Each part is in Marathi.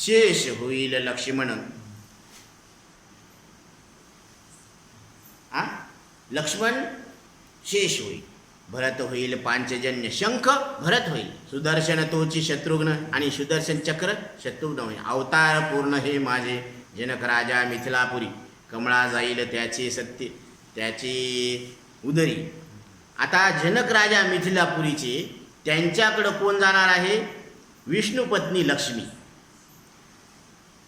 शेष होईल लक्ष्मण आ? लक्ष्मण शेष होईल. भरत होईल पांचजन्य शंख भरत होईल. सुदर्शन तोची शत्रुघ्न आणि सुदर्शन चक्र शत्रुघ्न होईल. अवतार पूर्ण हे माझे जनक राजा मिथिलापुरी. कमळा जाईल त्याचे सत्य त्याची उदरी. आता जनक राजा मिथिलापुरीचे त्यांच्याकडं कोण जाणार आहे? विष्णू पत्नी लक्ष्मी.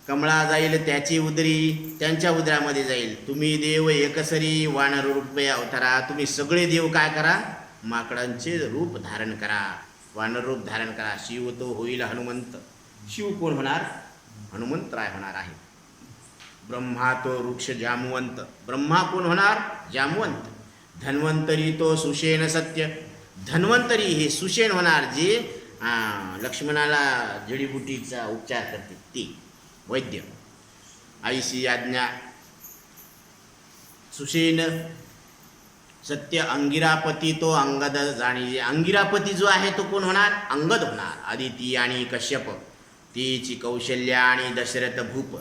कमळा जाईल त्याची उदरी त्यांच्या उदरामध्ये जाईल. तुम्ही देव एकसरी वानर रूपे अवतारा. तुम्ही सगळे देव काय करा? माकडांचे रूप धारण करा. वानर रूप धारण करा. शिव तो होईल हनुमंत. शिव कोण होणार? हनुमंतराय होणार आहे. ब्रह्मा तो वृक्ष जामवंत. ब्रह्मा कोण होणार? जामवंत. धन्वंतरी तो सुशेन सत्य. धन्वंतरी हे सुषेण होणार जे लक्ष्मणाला जडीबुटीचा उपचार करते. ते. वैद्य आईशी आज्ञा सुशेन सत्य अंगिरापती तो अंगद जाणी अंगिरापती जो आहे तो कोण होणार अंगद होणार आदिती आणि कश्यप तीची कौशल्य आणि दशरथ भूप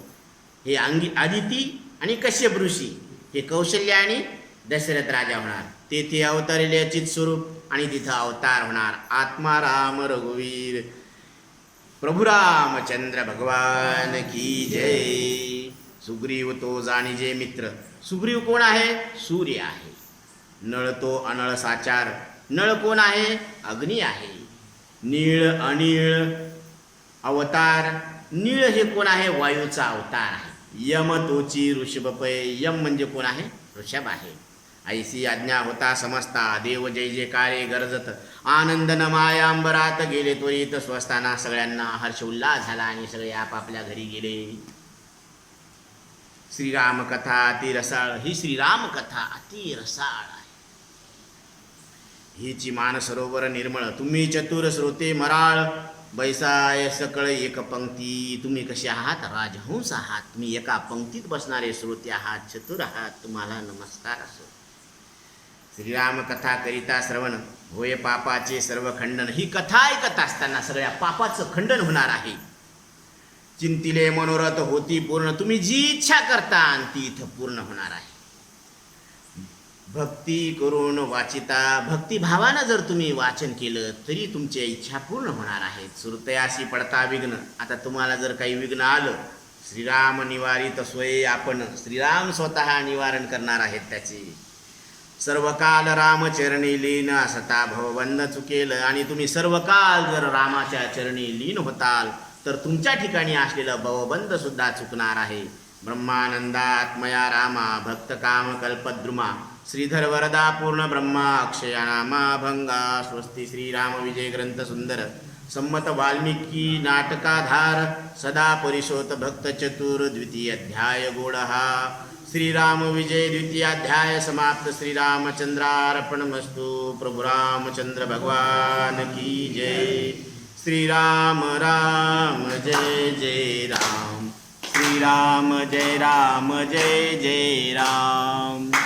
हे अंगी आदिती आणि कश्यप ऋषी हे कौशल्य आणि दशरथ राजा होणार तेथे अवतरले अचित स्वरूप आणि तिथं अवतार होणार आत्मा राम रघुवीर प्रभू रामचंद्र भगवान की जय। सुग्रीव तो जाणीजे मित्र। सुग्रीव कोण आहे? सूर्य आहे। नळ तो अनळ साचार। नळ कोण आहे? अग्नी आहे। नीळ अनिळ अवतार। नीळ हे कोण आहे? वायूचा अवतार आहे। यम तोची ऋषभपय यम म्हणजे कोण आहे? ऋषभ आहे। ऐसी आज्ञा होता समजता. देव जय जयकारे गरजत. आनंद न मायांबरात गेले त्वरित. स्वस्ताना सगळ्यांना हर्ष उल्हास झाला आणि सगळे आपापल्या घरी गेले. श्रीराम कथा अति रसाळ. ही श्रीराम कथा अति रसाळ आहे. हिची मान सरोवर निर्मळ. तुम्ही चतुर श्रोते मराळ. बैसाय सकळ एक पंक्ती. तुम्ही कसे आहात? राजहंस आहात. तुम्ही एका पंक्तीत बसणारे श्रोते आहात. चतुर आहात. तुम्हाला नमस्कार असो. श्रीरामकथा करिता श्रवण. होय पापाचे सर्व खंडन. ही कथा ऐकत असताना सगळ्या पापाचं खंडन होणार आहे. चिंतिले मनोरथ होती पूर्ण. तुम्ही जी इच्छा करता ती इथं पूर्ण होणार आहे. भक्ती करून वाचिता. भक्तिभावानं जर तुम्ही वाचन केलं तरी तुमच्या इच्छा पूर्ण होणार आहेत सुरतयाशी पडता विघ्न. आता तुम्हाला जर काही विघ्न आलं श्रीराम निवारित स्वय आपण. श्रीराम स्वतः निवारण करणार आहेत त्याचे. सर्व काल रामचरणी लीन असता भवबंध चुकेल. आणि तुम्ही सर्व काल जर रामाच्या चरणी लीन होताल तर तुमच्या ठिकाणी असलेलं भवबंध सुद्धा चुकणार आहे. ब्रह्मानंदात्मया रामा भक्त काम कल्पद्रुमा श्रीधर वरदा पूर्ण ब्रह्मा अक्षया नामा भंगा स्वस्ती श्रीराम विजय ग्रंथ सुंदर संमत वाल्मिकी नाटकाधार सदा परिशोत भक्त चतुर द्वितीय अध्याय गोडहा. श्रीराम विजय द्वितीय अध्याय समाप्त. श्रीरामचंद्रार्पणमस्तु. प्रभु रामचंद्र भगवान की जय. श्रीराम राम जय जय राम. श्रीराम जय राम जय जय राम.